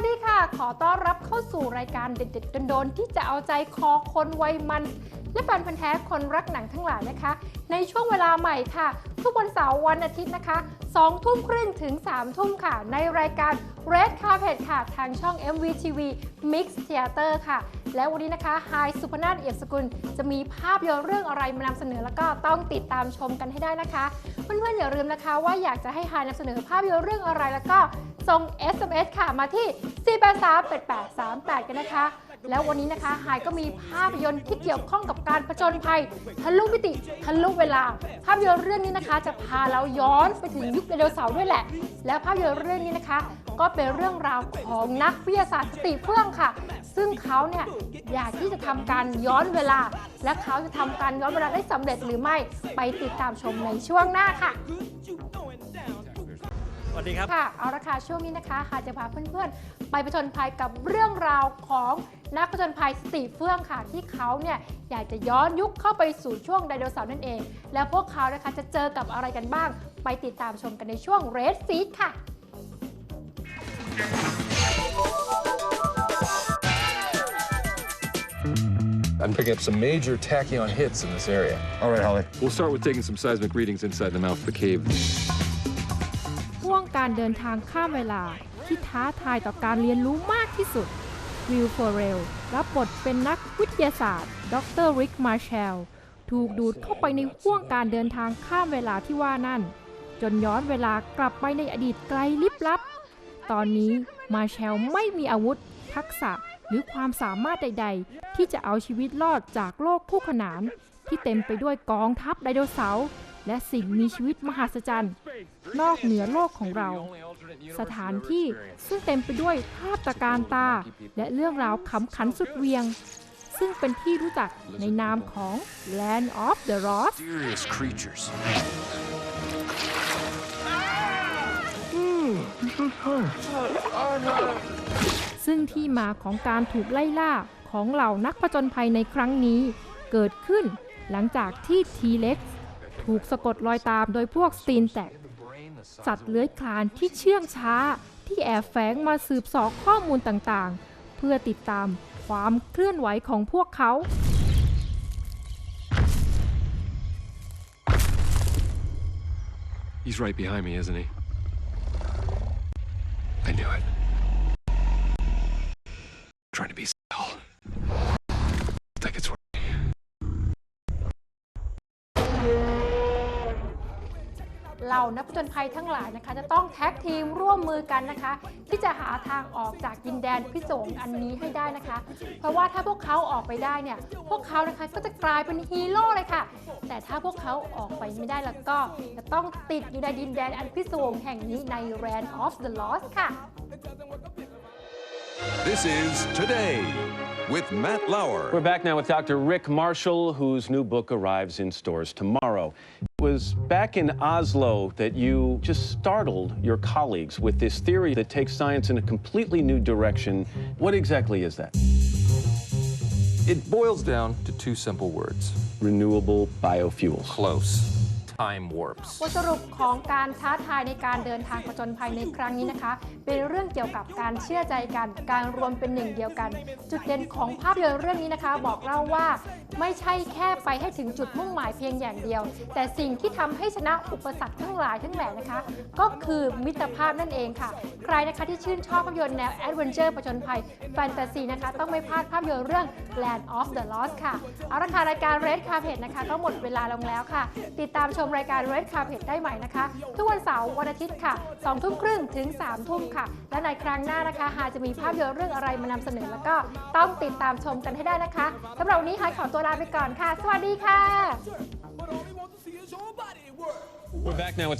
วัสดีค่ะ ขอต้อนรับเข้าสู่รายการเด็ดๆโดนๆที่จะเอาใจคอคนวัยมัน และแฟนพันธ์แท้คนรักหนังทั้งหลายนะคะ ในช่วงเวลาใหม่ค่ะ ทุกวันเสาร์วันอาทิตย์นะคะ2ทุ่มครึ่งถึง 3 ทุ่มค่ะ ในรายการ Red Carpet ค่ะ ทางช่อง MVTV Mix Theater ค่ะ และวันนี้นะคะไฮสุพนาถเอียมสกุล จะมีภาพยนตร์เรื่องอะไรมานำเสนอแล้วก็ต้องติดตามชมกันให้ได้นะคะ เพื่อนๆอย่าลืมนะคะ ว่าอยากจะให้ไฮนำเสนอภาพยนตร์เรื่องอะไรแล้วก็ส่ง SMS ค่ะมาที่ 4838838 กันนะคะ แล้ววันนี้นะคะไฮก็มีภาพยนตร์ที่เกี่ยวข้องกับการผจญภัยทะลุมิติทะลุเวลา ภาพยนตร์เรื่องนี้นะคะ จะพาเราย้อนไปถึงยุคไดโนเสาร์ด้วยแหละ แล้วภาพยนตร์เรื่องนี้นะคะ ก็เป็นเรื่องราวของนักวิทยาศาสตร์สติเฟื่องค่ะ ซึ่งเขาเนี่ยอยากที่จะทำการย้อนเวลา และเขาจะทำการย้อนเวลาได้สำเร็จหรือไม่ไปติดตามชมในช่วงหน้าค่ะ วัสดีครับ ค่ะ เอาละค่ะ ช่วงนี้นะคะหาจะพาเพื่อนๆ ไปผจญภัยกับเรื่องราวของนักผจญภัยสติเฟื่องค่ะ ที่เขาเนี่ยอยากจะย้อนยุคเข้าไปสู่ช่วงไดโนเสาร์นั่นเอง แล้วพวกเขานะคะจะเจอกับอะไรกันบ้าง ไปติดตามชมกันในช่วง Red Seat ค่ะ I'm picking up some major tachyon hits in this area. All right, Holly. We'll start with taking some seismic readings inside the mouth of the cave. การเดินทางข้ามเวลาที่ท้าทายต่อการเรียนรู้มากที่สุด วิลฟอร์เรลรับบทเป็นนักวิทยาศาสตร์ ดรริกมาร์เชล ถูกดูดเข้าไปในห่วงการเดินทางข้ามเวลาที่ว่านั่น จนย้อนเวลากลับไปในอดีตไกลลิบลับ ตอนนี้มาร์เชลไม่มีอาวุธ ทักษะหรือความสามารถใด ๆ ที่จะเอาชีวิตรอดจากโลกคู่ขนาน ที่เต็มไปด้วยกองทัพไดโนเสาร์และสิ่งมีชีวิตมหัศจรรย์ นอกเหนือโลกของเรา สถานที่ซึ่งเต็มไปด้วยภาพตะการตา และเรื่องราวขำขันสุดเหวียง ซึ่งเป็นที่รู้จักในนามของ Land of the Lost Mysterious creatures. ซึ่งที่มาของการถูกไล่ล่าของเหล่านักผจญภัยในครั้งนี้ เกิดขึ้นหลังจากที่ทีเล็ก ถูกสะกดรอยตามโดยพวกสตีนแตกสัตว์เลื้อยคลานที่เชื่องช้าที่แอบแฝงมาสืบสอบข้อมูลต่างๆ เพื่อติดตามความเคลื่อนไหวของพวกเขา He's right behind me, isn't he? I knew it. Trying to be เหล่านักผจญภัยทั้งหลายนะคะ จะต้องแท็กทีมร่วมมือกันนะคะ ที่จะหาทางออกจากดินแดนพิศวงอันนี้ให้ได้นะคะ เพราะว่าถ้าพวกเขาออกไปได้เนี่ยพวกเขานะคะก็จะกลายเป็นฮีโร่เลยค่ะ แต่ถ้าพวกเขาออกไปไม่ได้แล้วก็ จะต้องติดอยู่ในดินแดนอันพิศวงแห่งนี้ใน Land of the Lost ค่ะ This is Today with Matt Lauer. We're back now with Dr. Rick Marshall, whose new book arrives in stores tomorrow. It was back in Oslo that you just startled your colleagues with this theory that takes science in a completely new direction. What exactly is that? It boils down to two simple words Renewable biofuels. close. Time warps. บทสรุปของการท้าทายในการเดินทางผจญภัยในครั้งนี้นะคะ เป็นเรื่องเกี่ยวกับการเชื่อใจกัน การรวมเป็นหนึ่งเดียวกัน จุดเด่นของภาพยนตร์เรื่องนี้นะคะ บอกเล่าว่าไม่ใช่แค่ไปให้ถึงจุดมุ่งหมายเพียงอย่างเดียว แต่สิ่งที่ทำให้ชนะอุปสรรคทั้งหลายทั้งแหล่นะคะ ก็คือมิตรภาพนั่นเองค่ะ ใครนะคะที่ชื่นชอบภาพยนตร์แนวแอดเวนเจอร์ผจญภัยแฟนตาซีนะคะ ต้องไม่พลาดภาพยนตร์เรื่อง Land of the Lost ค่ะ เอาละค่ะรายการ Red Carpet นะคะ ก็หมดเวลาลงแล้วค่ะ ติดตามชมรายการ Red Carpet ได้ใหม่นะคะ ทุกวันเสาร์วันอาทิตย์ค่ะ2ทุ่มครึ่งถึง3ทุ่มค่ะ และในครั้งหน้านะคะ หากจะมีภาพยนตร์เรื่องอะไรมานำเสนอแล้วก็ต้องติดตามชมกันให้ได้นะคะสำหรับวันนี้หายขอตัวลาไปก่อนค่ะ สวัสดีค่ะ We're back now